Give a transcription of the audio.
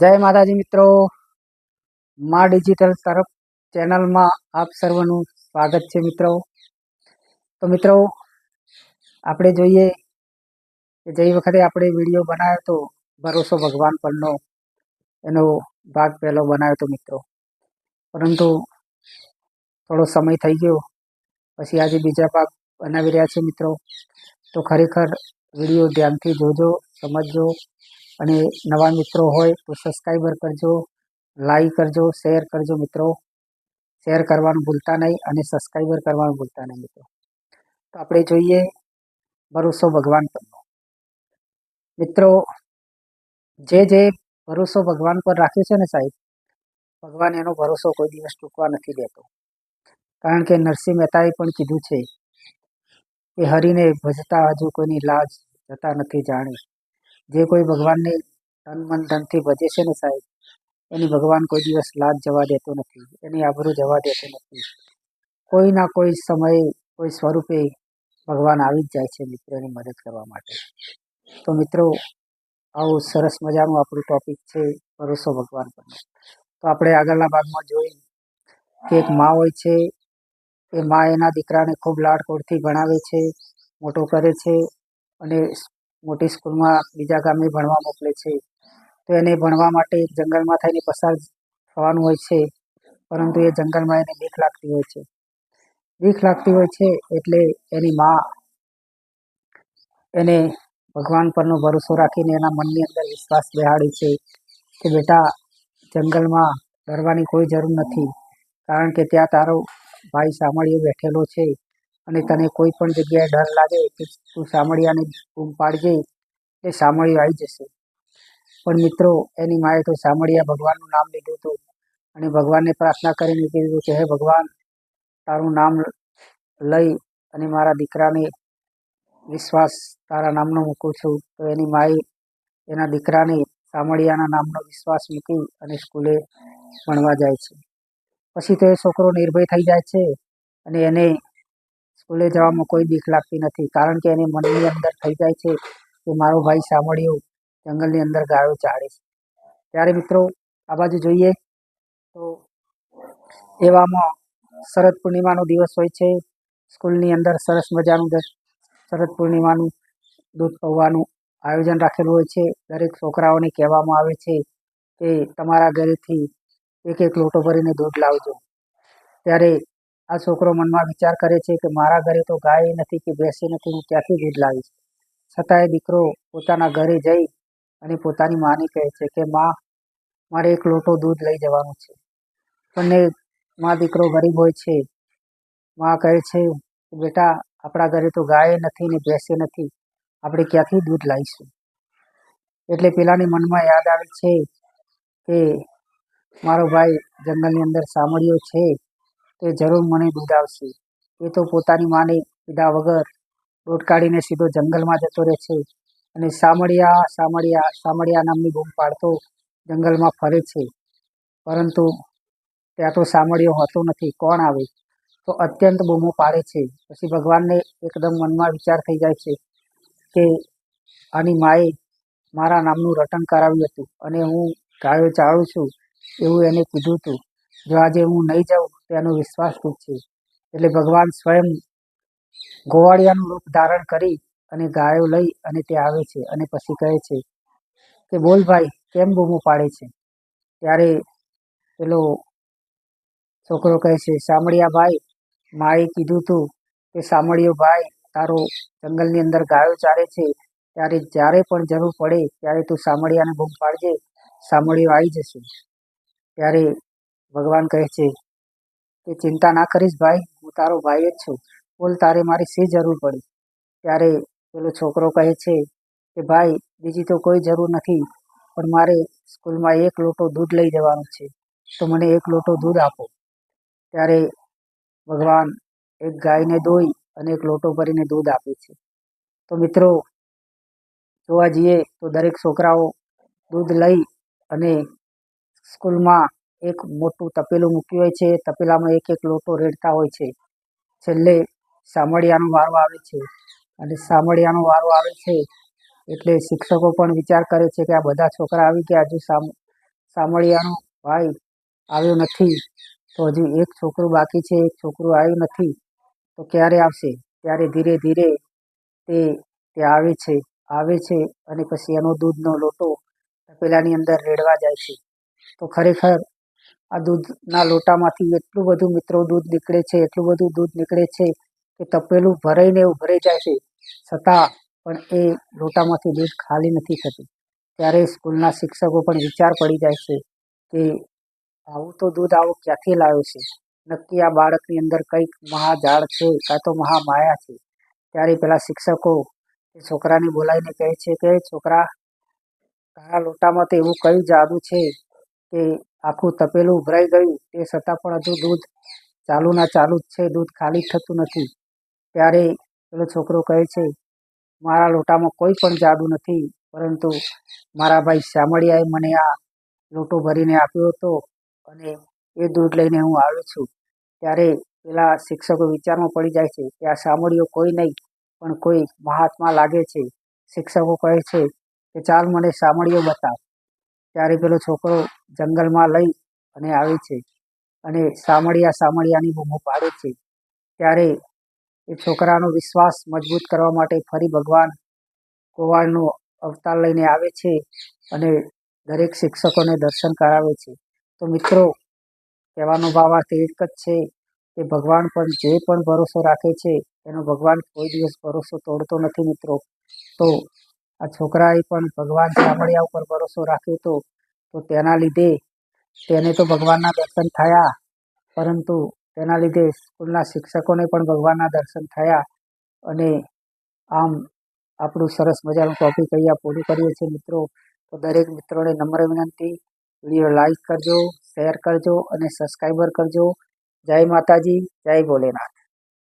જય માતાજી મિત્રો. મા ડિજિટલ તરફ ચેનલમાં આપ સર્વનું સ્વાગત છે મિત્રો. તો મિત્રો, આપણે જોઈએ કે જે વખતે આપણે વીડિયો બનાવ્યો હતો, ભરોસો ભગવાન પરનો, એનો ભાગ પહેલો બનાવ્યો હતો મિત્રો. પરંતુ થોડો સમય થઈ ગયો, પછી આજે બીજા ભાગ બનાવી રહ્યા છે મિત્રો. તો ખરેખર વીડિયો ધ્યાનથી જોજો, સમજજો અને નવા મિત્રો હોય તો સબસ્ક્રાઈબર કરજો લાઈક કરજો શેર કરજો મિત્રો. શેર કરવાનું ભૂલતા નહીં અને સબસ્ક્રાઈબર કરવાનું ભૂલતા નહીં મિત્રો. તો આપણે જોઈએ ભરોસો ભગવાન પરનો. મિત્રો, જે જે ભરોસો ભગવાન પર રાખ્યો છે ને સાહેબ, ભગવાન એનો ભરોસો કોઈ દિવસ ચૂકવા નથી દેતો. કારણ કે નરસિંહ મહેતાએ પણ કીધું છે કે હરિને ભજતા હજુ કોઈની લાજ જતા નથી જાણી. જે કોઈ ભગવાનને તન મન ધનથી ભજે છે ને સાહેબ, એની ભગવાન કોઈ દિવસ લાજ જવા દેતો નથી, એની આબરૂ જવા દેતો નથી. કોઈ ના કોઈ સમયે, કોઈ સ્વરૂપે ભગવાન આવી જ જાય છે મિત્રોની મદદ કરવા માટે. તો મિત્રો, આવું સરસ મજાનું આપણું ટોપિક છે ભરોસો ભગવાન પરનો તો આપણે આગળના ભાગમાં જોઈ કે એક મા હોય છે, એ મા એના દીકરાને ખૂબ લાડકોડથી ભણાવે છે, મોટો કરે છે અને મોટી સ્કૂલમાં બીજા ગામે ભણવા મોકલે છે. તો એને ભણવા માટે જંગલમાં થઈને પસાર થવાનું હોય છે. પરંતુ એ જંગલમાં એને બીક લાગતી હોય છે. બીક લાગતી હોય છે એટલે એની મા એને ભગવાન પરનો ભરોસો રાખીને એના મનની અંદર વિશ્વાસ બેહાડે છે કે બેટા, જંગલમાં ડરવાની કોઈ જરૂર નથી. કારણ કે ત્યાં તારો ભાઈ સામળીએ બેઠેલો છે. અને તને કોઈ પણ જગ્યાએ ડર લાગે કે તું સામળિયાને બૂમ પાડજે, એ સામળિયું આવી જશે. પણ મિત્રો, એની માએ તો સામળિયા ભગવાનનું નામ લીધું હતું. અને ભગવાનને પ્રાર્થના કરીને કીધું કે, હે ભગવાન, તારું નામ લઈ અને મારા દીકરાને વિશ્વાસ તારા નામનો મૂકું છું. તો એની માએ એના દીકરાને સામળિયાના નામનો વિશ્વાસ મૂકી અને સ્કૂલે ભણવા જાય છે. પછી તો એ છોકરો નિર્ભય થઈ જાય છે અને એને સ્કૂલે જવામાં કોઈ બીક લાગતી નથી. કારણ કે એને મનની અંદર થઈ જાય છે કે મારો ભાઈ સાંભળ્યો, જંગલની અંદર ગાયો ચાળે છે. ત્યારે મિત્રો, આ બાજુ જોઈએ તો એવામાં શરદ પૂર્ણિમાનો દિવસ હોય છે. સ્કૂલની અંદર સરસ મજાનું શરદ પૂર્ણિમાનું દૂધ પૌવાનું આયોજન રાખેલું હોય છે. દરેક છોકરાઓને કહેવામાં આવે છે કે તમારા ઘરેથી એક એક લોટો ભરીને દૂધ લાવજો. ત્યારે આ છોકરો મનમાં વિચાર કરે છે કે મારા ઘરે તો ગાય નથી કે બેસી નથી, હું ક્યાંથી દૂધ લાવીશ? છતાંય દીકરો પોતાના ઘરે જઈ અને પોતાની માને કહે છે કે, માં, મારે એક લોટો દૂધ લઈ જવાનું છે. એ માં દીકરો ગરીબ હોય છે. માં કહે છે કે બેટા, આપણા ઘરે તો ગાય નથી ને ભેંસે નથી. આપણે ક્યાંથી દૂધ લાવીશું? એટલે પેલાની મનમાં યાદ આવે છે કે, મારો ભાઈ જંગલની અંદર સાંભળ્યો છે તે જરૂર મને આવશે એ તો પોતાની માને કીધા વગર દોટ કાઢીને સીધો જંગલમાં જતો રહે છે અને સામળિયા સામળિયા સામળિયા નામની બૂમ પાડતો જંગલમાં ફરે છે. પરંતુ ત્યાં તો સામળિયો હોતો નથી. કોણ આવે? તો અત્યંત બૂમો પાડે છે. પછી ભગવાનને એકદમ મનમાં વિચાર થઈ જાય છે કે આની માએ મારા નામનું રટણ કરાવ્યું હતું અને હું ગાયો ચાળું છું એવું એને કીધું હતું. જો આજે હું નહીં જાઉં તો એનો વિશ્વાસ તૂટશે એટલે ભગવાન સ્વયં ગોવાળિયાનું રૂપ ધારણ કરી અને ગાયો લઈ અને તે આવે છે અને પછી કહે છે કે, બોલ ભાઈ, કેમ બૂમો પાડે છે? ત્યારે પેલો છોકરો કહે છે સામળિયા ભાઈ, માએ કીધું તું કે સામળિયો ભાઈ, તારો જંગલની અંદર ગાયો ચારે છે, ત્યારે જ્યારે પણ જરૂર પડે ત્યારે તું સામળિયાને બૂમ પાડજે સામળિયો આવી જશે. ત્યારે ભગવાન કહે છે કે ચિંતા ના કરીશ ભાઈ, હું તારો ભાઈ જ છું. બોલ, તારે મારી શી જરૂર પડી? ત્યારે પેલો છોકરો કહે છે કે ભાઈ, બીજી તો કોઈ જરૂર નથી, પણ મારે સ્કૂલમાં એક લોટો દૂધ લઈ જવાનું છે, તો મને એક લોટો દૂધ આપો. ત્યારે ભગવાન એક ગાયને દોઈ અને એક લોટો ભરીને દૂધ આપે છે. તો મિત્રો, જોવા જઈએ તો દરેક છોકરાઓ દૂધ લઈ અને સ્કૂલમાં એક મોટું તપેલું મૂક્યું હોય છે. તપેલામાં એક એક લોટો રેડતા હોય છે. છેલ્લે સામળિયાનો વારો આવે છે. અને સામળિયાનો વારો આવે છે એટલે શિક્ષકો પણ વિચાર કરે છે કે આ બધા છોકરા આવી ગયા. હજુ સામ, સામળિયાનો ભાઈ આવ્યો નથી. તો હજુ એક છોકરું બાકી છે. એક છોકરું આવ્યું નથી. તો ક્યારે આવશે? ત્યારે ધીરે ધીરે તે તે આવે છે. આવે છે અને પછી એનો દૂધનો લોટો તપેલાની અંદર રેડવા જાય છે. તો ખરેખર આ દૂધના લોટામાંથી એટલું બધું મિત્રો દૂધ નીકળે છે, એટલું બધું દૂધ નીકળે છે કે તપેલું ભરાઈને એવું ભરાઈ જાય છે. છતાં પણ એ લોટામાંથી દૂધ ખાલી નથી થતું. ત્યારે સ્કૂલના શિક્ષકો પણ વિચાર પડી જાય છે કે આવું તો દૂધ આવું ક્યાંથી લાવ્યો છે? નક્કી આ બાળકની અંદર કંઈક મહાઝાડ છે કાં તો મહામાયા છે? ત્યારે પેલા શિક્ષકો છોકરાને બોલાવીને કહે છે કે છોકરા, તારા લોટામાં તો એવું કયું જાદુ છે કે આખું તપેલું ઉભરાઈ ગયું. તે છતાં પણ હજુ દૂધ ચાલુના ચાલુ જ છે. દૂધ ખાલી થતું નથી. ત્યારે પેલો છોકરો કહે છે, મારા લોટામાં કોઈ પણ જાદુ નથી, પરંતુ મારા ભાઈ શામળિયાએ મને આ લોટો ભરીને આપ્યો હતો અને એ દૂધ લઈને હું આવ્યો છું. ત્યારે પેલા શિક્ષકો વિચારમાં પડી જાય છે કે આ શામળિયો કોઈ નહીં, પણ કોઈ મહાત્મા લાગે છે. શિક્ષકો કહે છે કે, ચાલ મને શામળીઓ બતાવ ત્યારે પેલો છોકરો જંગલમાં લઈ અને આવે છે. અને સામળિયા સામળિયાની બૂમો પાડે છે. ત્યારે એ છોકરાનો વિશ્વાસ મજબૂત કરવા માટે ફરી ભગવાન કુંવારનો અવતાર લઈને આવે છે અને દરેક શિક્ષકોને દર્શન કરાવે છે. તો મિત્રો, કહેવાનો ભાવ આ એક જ છે કે ભગવાન પણ જે પણ ભરોસો રાખે છે, એનો ભગવાન કોઈ દિવસ ભરોસો તોડતો નથી મિત્રો. તો આ છોકરાએ પણ ભગવાન સામળિયા ઉપર ભરોસો રાખ્યો હતો તો તેના લીધે તેને તો ભગવાનના દર્શન થયા. પરંતુ તેના લીધે સ્કૂલના શિક્ષકોને પણ ભગવાનના દર્શન થયા અને આમ આપણું સરસ મજાનું ટોપિક અહીંયા પૂરું કરીએ છીએ મિત્રો. તો દરેક મિત્રોને નમ્ર વિનંતી. વીડિયો લાઈક કરજો શેર કરજો અને સબસ્ક્રાઈબર કરજો. જય માતાજી, જય ભોલેનાથ.